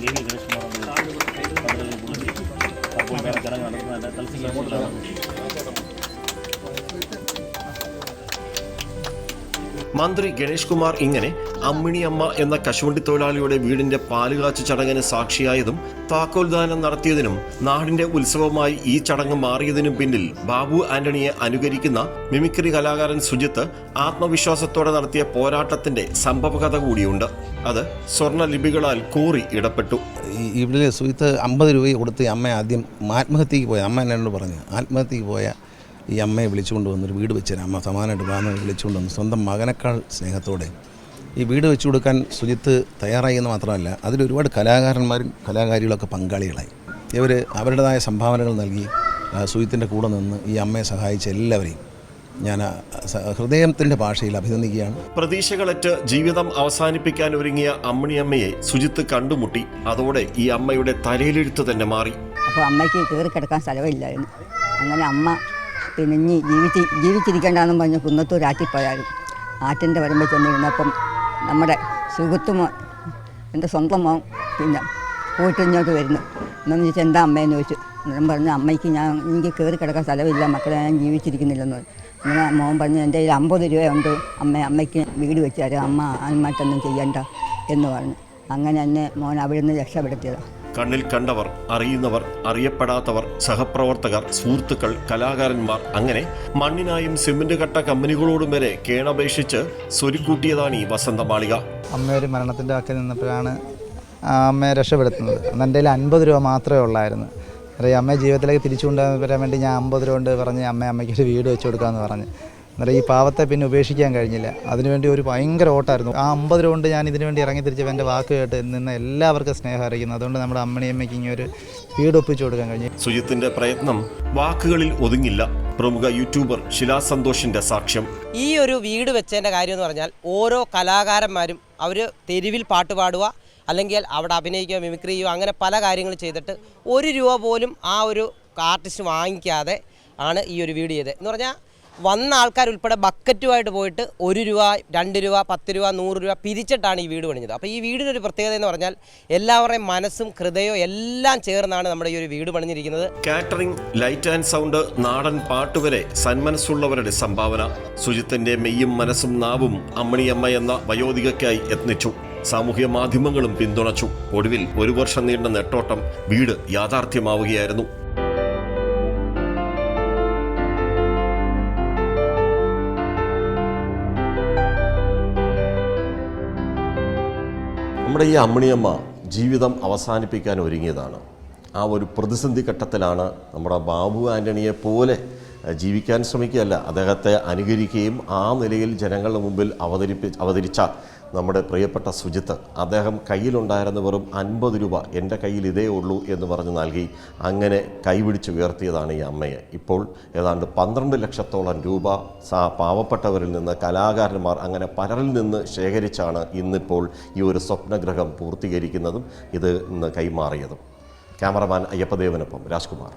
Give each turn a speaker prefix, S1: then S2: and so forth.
S1: దేవి గణేష్ కుమార్ గారు కలిసి
S2: മന്ത്രി ഗണേഷ് കുമാർ ഇങ്ങനെ അമ്മിണിയമ്മ എന്ന കശുവണ്ടി തൊഴിലാളിയുടെ വീടിന്റെ പാലുകാച്ച് ചടങ്ങിന് സാക്ഷിയായതും താക്കോൽദാനം നടത്തിയതിനും നാടിന്റെ ഉത്സവമായി ഈ ചടങ്ങ് മാറിയതിനും പിന്നിൽ ബാബു ആന്റണിയെ അനുകരിക്കുന്ന മിമിക്രി കലാകാരൻ സുജിത്ത് ആത്മവിശ്വാസത്തോടെ നടത്തിയ പോരാട്ടത്തിന്റെ സംഭവകഥ കൂടിയുണ്ട്. അത് സ്വർണ ലിപികളാൽ കോറി ഇടപെട്ടു
S3: ഇവിടെ സുജിത്ത് അമ്പത് രൂപ കൊടുത്ത് അമ്മ ആദ്യം ആത്മഹത്യക്ക് പോയ. അമ്മ എന്നോട് പറഞ്ഞു ആത്മഹത്യക്ക് പോയ ഈ അമ്മയെ വിളിച്ചുകൊണ്ട് വന്നൊരു വീട് വെച്ച് തരാം. അമ്മ സമാനമായിട്ട് വാങ്ങി വിളിച്ചുകൊണ്ട് വന്ന് സ്വന്തം മകനേക്കാൾ സ്നേഹത്തോടെ ഈ വീട് വെച്ചു കൊടുക്കാൻ സുജിത്ത് തയ്യാറായി എന്ന് മാത്രമല്ല അതിലൊരുപാട് കലാകാരന്മാരും കലാകാരികളൊക്കെ പങ്കാളികളായി. ഇവർ അവരുടേതായ സംഭാവനകൾ നൽകി സുജിത്തിന്റെ കൂടെ നിന്ന് ഈ അമ്മയെ സഹായിച്ച എല്ലാവരെയും ഞാൻ ഹൃദയത്തിന്റെ ഭാഷയിൽ അഭിനന്ദിക്കുകയാണ്.
S2: പ്രതീക്ഷകളറ്റ് ജീവിതം അവസാനിപ്പിക്കാൻ ഒരുങ്ങിയ അമ്മിണിയമ്മയെ സുജിത്ത് കണ്ടുമുട്ടി. അതോടെ ഈ അമ്മയുടെ തലയിലെഴുത്ത് തന്നെ മാറി.
S4: അപ്പോൾ അമ്മയ്ക്ക് കയറി കിടക്കാൻ സ്ഥലമില്ലായിരുന്നു. അങ്ങനെ അമ്മ പിന്നെ ഇനി ജീവിച്ച് ജീവിച്ചിരിക്കേണ്ടെന്നും പറഞ്ഞ് കുന്നത്തൂർ ആറ്റിപ്പോയാലും ആറ്റിന്റെ വരമ്പിൽ ചെന്നിരുന്നപ്പം നമ്മുടെ സുഹൃത്തുമോൻ എന്റെ സ്വന്തം മോൻ പിന്നെ പോയിട്ട് ഇങ്ങോട്ട് വരുന്നു. എന്നു ചോദിച്ചാൽ എന്താ അമ്മയെന്ന് ചോദിച്ചു. ഞാൻ പറഞ്ഞു അമ്മയ്ക്ക് ഞാൻ എനിക്ക് കയറി കിടക്കാൻ സ്ഥലമില്ല മക്കളെ ഞാൻ ജീവിച്ചിരിക്കുന്നില്ലെന്ന് അങ്ങനെ മോൻ പറഞ്ഞു എന്റെ കയ്യിൽ അമ്പത് രൂപയുണ്ട്. അമ്മ അമ്മയ്ക്ക് വീട് വെച്ച് തരാം. അമ്മ ആത്മാറ്റൊന്നും ചെയ്യണ്ട എന്ന് പറഞ്ഞു. അങ്ങനെ എന്നെ മോൻ അവിടെ നിന്ന് രക്ഷപ്പെടുത്തിയതാണ്
S2: കണ്ണിൽ കണ്ടവർ അറിയുന്നവർ അറിയപ്പെടാത്തവർ സഹപ്രവർത്തകർ സുഹൃത്തുക്കൾ കലാകാരന്മാർ അങ്ങനെ മണ്ണിനായും സിമന്റ് കട്ട കമ്പനികളോടും വരെ കേണപേക്ഷിച്ച് സ്വരുക്കൂട്ടിയതാണ് ഈ വസന്തമാളിക
S5: അമ്മ ഒരു മരണത്തിന്റെ വാക്കിൽ നിന്നപ്പോഴാണ് അമ്മയെ രക്ഷപ്പെടുത്തുന്നത്. അന്ന് എന്റെ കയ്യിൽ അൻപത് രൂപ മാത്രമേ ഉള്ളായിരുന്നു. അറിയാം അമ്മയെ ജീവിതത്തിലേക്ക് തിരിച്ചു കൊണ്ടുവരാൻ വേണ്ടി ഞാൻ അമ്പത് രൂപ കൊണ്ട് പറഞ്ഞ് അമ്മ അമ്മയ്ക്ക് ഒരു വീട് വെച്ച് കൊടുക്കാമെന്ന് പറഞ്ഞ്. അന്നേരം ഈ പാവത്തെ പിന്നെ ഉപേക്ഷിക്കാൻ കഴിഞ്ഞില്ല. അതിനുവേണ്ടി ഒരു ഭയങ്കര ഓട്ടായിരുന്നു. ആ അമ്പത് രൂപ കൊണ്ട് ഞാൻ ഇതിനു വേണ്ടി ഇറങ്ങി തിരിച്ചപ്പോൾ എന്റെ വാക്ക് കേട്ട് നിന്ന് എല്ലാവർക്കും സ്നേഹം അറിയിക്കുന്നു. അതുകൊണ്ട് നമ്മുടെ അമ്മണിയമ്മയ്ക്ക് ഇങ്ങനെ ഒരു വീട് ഒപ്പിച്ചു കൊടുക്കാൻ കഴിഞ്ഞു.
S2: സുജിത്തിന്റെ പ്രയത്നം വാക്കുകളിൽ ഒതുങ്ങില്ല. പ്രമുഖ യൂട്യൂബർ ശിലാ സന്തോഷിന്റെ സാക്ഷ്യം.
S6: ഈ ഒരു വീട് വെച്ചതിന്റെ കാര്യം എന്ന് പറഞ്ഞാൽ ഓരോ കലാകാരന്മാരും അവർ തെരുവിൽ പാട്ട് പാടുക അല്ലെങ്കിൽ അവിടെ അഭിനയിക്കുക മിമിക്രി ചെയ്യുക അങ്ങനെ പല കാര്യങ്ങൾ ചെയ്തിട്ട് ഒരു രൂപ പോലും ആ ഒരു ആർട്ടിസ്റ്റ് വാങ്ങിക്കാതെ ആണ് ഈ ഒരു വീഡിയോ ചെയ്തത്. എന്ന് പറഞ്ഞാൽ വന്ന ആൾക്കാർ ഉൾപ്പെടെ ബക്കറ്റുമായിട്ട് പോയിട്ട് ഒരു രൂപ രണ്ട് രൂപ പത്ത് രൂപ നൂറ് രൂപ പിരിച്ചിട്ടാണ് ഈ വീട് പണിഞ്ഞത്. അപ്പോൾ ഈ വീടിനൊരു പ്രത്യേകത എന്ന് പറഞ്ഞാൽ എല്ലാവരുടെയും മനസ്സും ഹൃദയവും എല്ലാം ചേർന്നാണ് നമ്മുടെ ഈ ഒരു വീട് പണിഞ്ഞിരിക്കുന്നത്.
S2: കാറ്ററിംഗ് ലൈറ്റ് ആൻഡ് സൗണ്ട് നാടൻ പാട്ടുവരെ സന്മനസ്സുള്ളവരുടെ സംഭാവന. സുജിത്തിന്റെ മെയ്യും മനസ്സും നാവും അമ്മണിയമ്മ എന്ന വയോധികയ്ക്കായി യത്നിച്ചു. സാമൂഹ്യ മാധ്യമങ്ങളും പിന്തുണച്ചു. ഒടുവിൽ ഒരു വർഷം നീണ്ട നെട്ടോട്ടം. വീട് യാഥാർത്ഥ്യമാവുകയായിരുന്നു. നമ്മുടെ ഈ അമ്മിണിയമ്മ ജീവിതം അവസാനിപ്പിക്കാൻ ഒരുങ്ങിയതാണ്. ആ ഒരു പ്രതിസന്ധി ഘട്ടത്തിലാണ് നമ്മുടെ ബാബു ആന്റണിയെ പോലെ ജീവിക്കാൻ ശ്രമിക്കുകയല്ല. അദ്ദേഹത്തെ അനുകരിക്കുകയും ആ നിലയിൽ ജനങ്ങളുടെ മുമ്പിൽ അവതരിപ്പി അവതരിച്ച നമ്മുടെ പ്രിയപ്പെട്ട സുജിത്ത് അദ്ദേഹം കയ്യിലുണ്ടായിരുന്ന വെറും അൻപത് രൂപ എന്റെ കയ്യിൽ ഇതേ ഉള്ളൂ എന്ന് പറഞ്ഞ് നൽകി അങ്ങനെ കൈപിടിച്ച് ഉയർത്തിയതാണ് ഈ അമ്മയെ. ഇപ്പോൾ ഏതാണ്ട് പന്ത്രണ്ട് ലക്ഷത്തോളം രൂപ സാ പാവപ്പെട്ടവരിൽ നിന്ന് കലാകാരന്മാർ അങ്ങനെ പലരിൽ നിന്ന് ശേഖരിച്ചാണ് ഇന്നിപ്പോൾ ഈ ഒരു സ്വപ്നഗ്രഹം പൂർത്തീകരിക്കുന്നതും ഇത് ഇന്ന് കൈമാറിയതും. ക്യാമറമാൻ അയ്യപ്പദേവനൊപ്പം രാജ്കുമാർ.